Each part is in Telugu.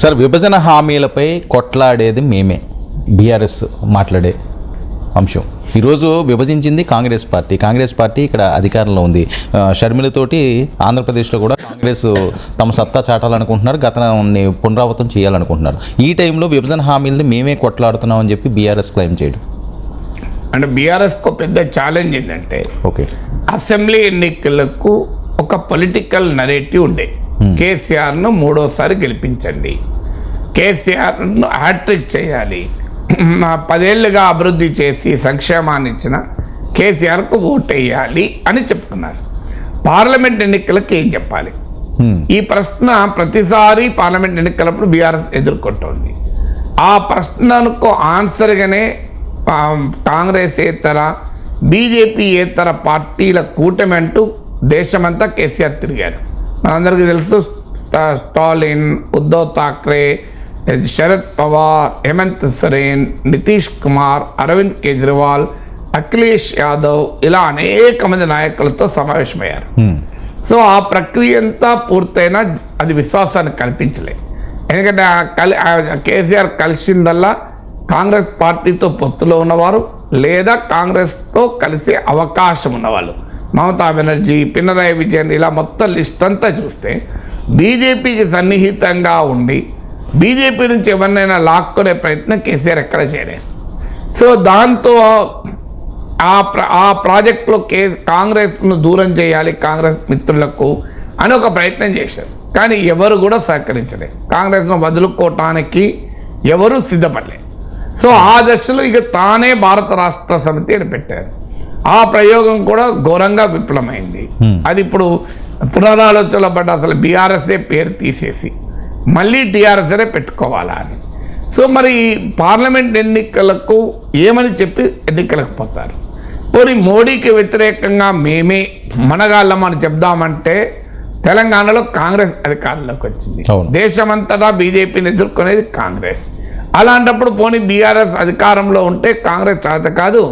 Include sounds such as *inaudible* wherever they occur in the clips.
సార్ విభజన హామీలపై కొట్లాడేది మేమే. బీఆర్ఎస్ మాట్లాడే అంశం. ఈరోజు విభజించింది కాంగ్రెస్ పార్టీ. కాంగ్రెస్ పార్టీ ఇక్కడ అధికారంలో ఉంది. షర్మిలతోటి ఆంధ్రప్రదేశ్లో కూడా కాంగ్రెస్ తమ సత్తా చాటాలనుకుంటున్నారు గతాన్ని పునరావృతం చేయాలనుకుంటున్నారు. ఈ టైంలో విభజన హామీలని మేమే కొట్లాడుతున్నామని చెప్పి బీఆర్ఎస్ క్లెయిమ్ చేయడం. అంటే బీఆర్ఎస్కు పెద్ద ఛాలెంజ్ ఏంటంటే ఓకే. అసెంబ్లీ ఎన్నికలకు ఒక పొలిటికల్ నరేటివ్ ఉండే. కేసీఆర్ను మూడోసారి గెలిపించండి. కేసీఆర్ను హ్యాట్రిక్ చేయాలి. *clears throat* మా పదేళ్ళుగా అభివృద్ధి చేసి సంక్షేమాన్ని ఇచ్చిన కేసీఆర్కు ఓటు వేయాలి అని చెప్తున్నారు. పార్లమెంట్ ఎన్నికలకు ఏం చెప్పాలి? హ్మ్. ఈ ప్రశ్న ప్రతిసారి పార్లమెంట్ ఎన్నికలప్పుడు బీఆర్ఎస్ ఎదుర్కొంటోంది. ఆ ప్రశ్నకు ఆన్సర్గానే కాంగ్రెస్ ఏతర బీజేపీయేతర పార్టీల కూటమి అంటూ దేశమంతా కేసీఆర్ తిరిగారు. మనందరికీ తెలుసు స్టా- స్టాలిన్ ఉద్ధవ్ థాక్రే శరద్ పవార్ హేమంత్ సరేన్ నితీష్ కుమార్ అరవింద్ కేజ్రీవాల్ అఖిలేష్ యాదవ్ ఇలా అనేక మంది నాయకులతో సమావేశమయ్యారు. సో ఆ ప్రక్రియ అంతా పూర్తయినా అది విశ్వాసాన్ని కల్పించలే. ఎందుకంటే ఆ కలి కేసీఆర్ కలిసిందల్లా కాంగ్రెస్ పార్టీతో పొత్తులో ఉన్నవారు లేదా కాంగ్రెస్తో కలిసే అవకాశం ఉన్నవాళ్ళు. మమతా బెనర్జీ పినరాయి విజయన్ ఇలా మొత్తం లిస్ట్ అంతా చూస్తే బీజేపీకి సన్నిహితంగా ఉండి బీజేపీ నుంచి ఎవరినైనా లాక్కునే ప్రయత్నం కేసీఆర్ ఎక్కడ చేయలేదు. సో దాంతో ఆ ఆ ప్రాజెక్టులో కే కాంగ్రెస్ను దూరం చేయాలి కాంగ్రెస్ మిత్రులకు అని ఒక ప్రయత్నం చేశారు. కానీ ఎవరు కూడా సహకరించలేదు. కాంగ్రెస్ను వదులుకోవటానికి ఎవరు సిద్ధపడలేదు. సో ఆ దశలో ఇక తానే భారత రాష్ట్ర సమితి అని పెట్టారు. ఆ ప్రయోగం కూడా ఘోరంగా విఫలమైంది. అది ఇప్పుడు పునరాలోచనలో పడ్డ అసలు బీఆర్ఎస్ఏ పేరు తీసేసి మళ్ళీ టీఆర్ఎస్ఏనే పెట్టుకోవాలా అని. సో మరి పార్లమెంట్ ఎన్నికలకు ఏమని చెప్పి ఎన్నికలకు పోతారు? పోనీ మోడీకి వ్యతిరేకంగా మేమే మనగాళ్ళం అని చెప్దామంటే తెలంగాణలో కాంగ్రెస్ అధికారంలోకి వచ్చింది. దేశమంతటా బీజేపీని ఎదుర్కొనేది కాంగ్రెస్. అలాంటప్పుడు పోనీ బీఆర్ఎస్ అధికారంలో ఉంటే కాంగ్రెస్ చేత కాదు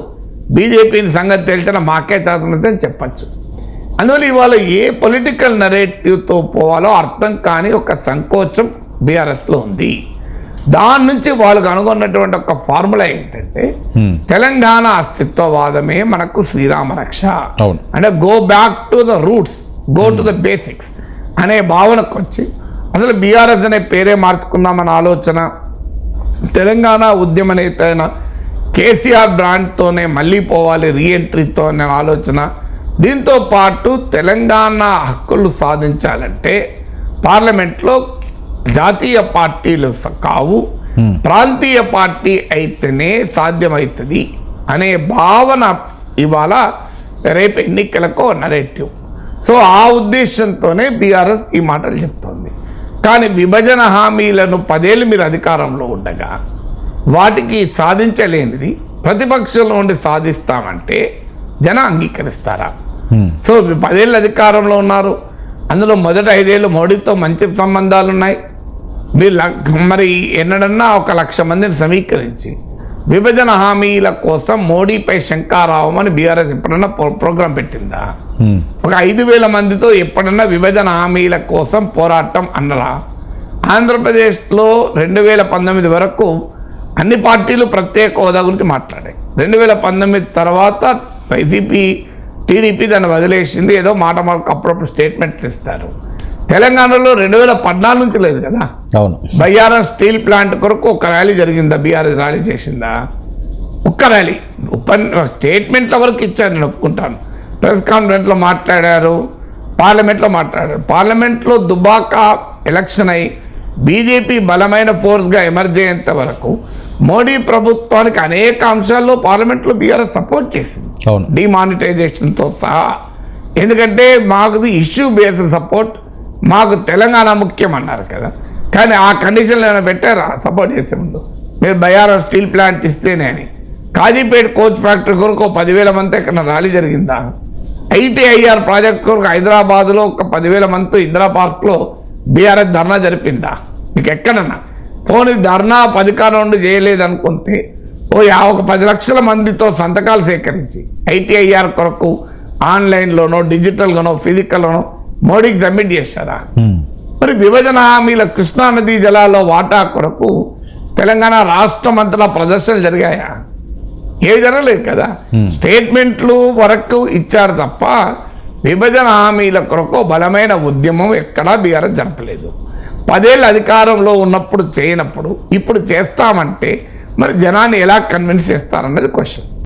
బీజేపీని సంగతి తేల్చిన మాకే చేతనని చెప్పచ్చు అందువల్ల ఇవాళ ఏ పొలిటికల్ నరేటివ్తో పోవాలో అర్థం కాని ఒక సంకోచం బీఆర్ఎస్లో ఉంది దాని నుంచి వాళ్ళకు అనుకున్నటువంటి ఒక ఫార్ములా ఏంటంటే. తెలంగాణ అస్తిత్వవాదమే మనకు శ్రీరామ రక్ష. అంటే go back to the roots go to the basics అనే భావనకు వచ్చి అసలు బీఆర్ఎస్ అనే పేరే మార్చుకుందామన్న ఆలోచన తెలంగాణ ఉద్యమ నేత అయిన కేసీఆర్ బ్రాండ్తోనే మళ్ళీ పోవాలి రీఎంట్రీతో అనే ఆలోచన. దీంతో పాటు తెలంగాణ హక్కులు సాధించాలంటే పార్లమెంట్లో జాతీయ పార్టీలు కావు. ప్రాంతీయ పార్టీ అయితేనే సాధ్యమవుతుంది అనే భావన ఇవాళ రేపు ఎన్నికలకు నరేటివ్ సో ఆ ఉద్దేశంతోనే బీఆర్ఎస్ ఈ మాటలు చెప్తోంది. కానీ విభజన హామీలను పదేళ్ళు మీరు అధికారంలో ఉండగా వాటికి సాధించలేనిది ప్రతిపక్షంలో ఉండి సాధిస్తామంటే జనం అంగీకరిస్తారా. సో పదేళ్ళు అధికారంలో ఉన్నారు. అందులో మొదటి ఐదేళ్ళు మోడీతో మంచి సంబంధాలు ఉన్నాయి మీరు మరి ఎన్నడన్నా ఒక లక్ష మందిని సమీకరించి విభజన హామీల కోసం మోడీపై శంకారావం అని బీఆర్ఎస్ ఎప్పుడన్నా ప్రో- ప్రోగ్రాం పెట్టిందా. ఒక ఐదు వేల మందితో ఎప్పుడన్నా విభజన హామీల కోసం పోరాటం అన్నరా ఆంధ్రప్రదేశ్లో రెండు వేల పంతొమ్మిది వరకు అన్ని పార్టీలు ప్రత్యేక హోదా గురించి మాట్లాడాయి. రెండు వేల పంతొమ్మిది తర్వాత వైసీపీ టీడీపీ దాన్ని వదిలేసింది. ఏదో మాట మాకు అప్పుడప్పుడు స్టేట్మెంట్లు ఇస్తారు. తెలంగాణలో రెండు వేల పద్నాలుగు నుంచి లేదు కదా? అవును. బయ్యారం స్టీల్ ప్లాంట్ కొరకు ఒక ర్యాలీ జరిగిందా? బీఆర్ఎస్ ర్యాలీ చేసిందా? ఒక్క ర్యాలీ. ఉపన్ స్టేట్మెంట్ల వరకు ఇచ్చారు నేను ఒప్పుకుంటాను. ప్రెస్ కాన్ఫరెన్స్లో మాట్లాడారు పార్లమెంట్లో మాట్లాడారు. పార్లమెంట్లో దుబాకా ఎలక్షన్ అయి బీజేపీ బలమైన ఫోర్స్గా ఎమర్జ్ అయ్యేంత వరకు మోడీ ప్రభుత్వానికి అనేక అంశాల్లో పార్లమెంట్లో బీఆర్ఎస్ సపోర్ట్ చేసింది. అవును. డిమానిటైజేషన్తో సహా. ఎందుకంటే మాకు ఇష్యూ బేస్డ్ సపోర్ట్. మాకు తెలంగాణ ముఖ్యం అన్నారు కదా. కానీ ఆ కండిషన్లు ఏమైనా పెట్టారా? సపోర్ట్ చేసే ముందు. మీరు బయారా స్టీల్ ప్లాంట్ ఇస్తేనే అని. కాజీపేట కోచ్ ఫ్యాక్టరీ కొరకు పదివేల మంది ఇక్కడ ర్యాలీ జరిగిందా? ఐటీఐఆర్ ప్రాజెక్ట్ కొరకు హైదరాబాద్లో ఒక పదివేల మందితో ఇందిరా పార్క్లో బీఆర్ఎస్ ధర్నా జరిపిందా? మీకు ఎక్కడన్నా? పోనీ ధర్నా అధికారం నుండి చేయలేదనుకుంటే ఓ ఒక పది లక్షల మందితో సంతకాలు సేకరించి ఐటీఐఆర్ కొరకు ఆన్లైన్లోనో డిజిటల్గానో ఫిజికల్లోనో మోడీకి సబ్మిట్ చేశారా? హ్మ్. మరి విభజన హామీల కృష్ణానదీ జలాల్లో వాటా కొరకు తెలంగాణ రాష్ట్రం అంతటా ప్రదర్శనలు జరిగాయా? ఏ జరగలేదు కదా. స్టేట్మెంట్లు వరకు ఇచ్చారు తప్ప విభజన హామీల కొరకు బలమైన ఉద్యమం ఎక్కడా బీఆర్ఎస్ జరపలేదు. పదేళ్ళు అధికారంలో ఉన్నప్పుడు చేయనప్పుడు ఇప్పుడు చేస్తామంటే మరి జనాన్ని ఎలా కన్విన్స్ చేస్తారన్నది క్వశ్చన్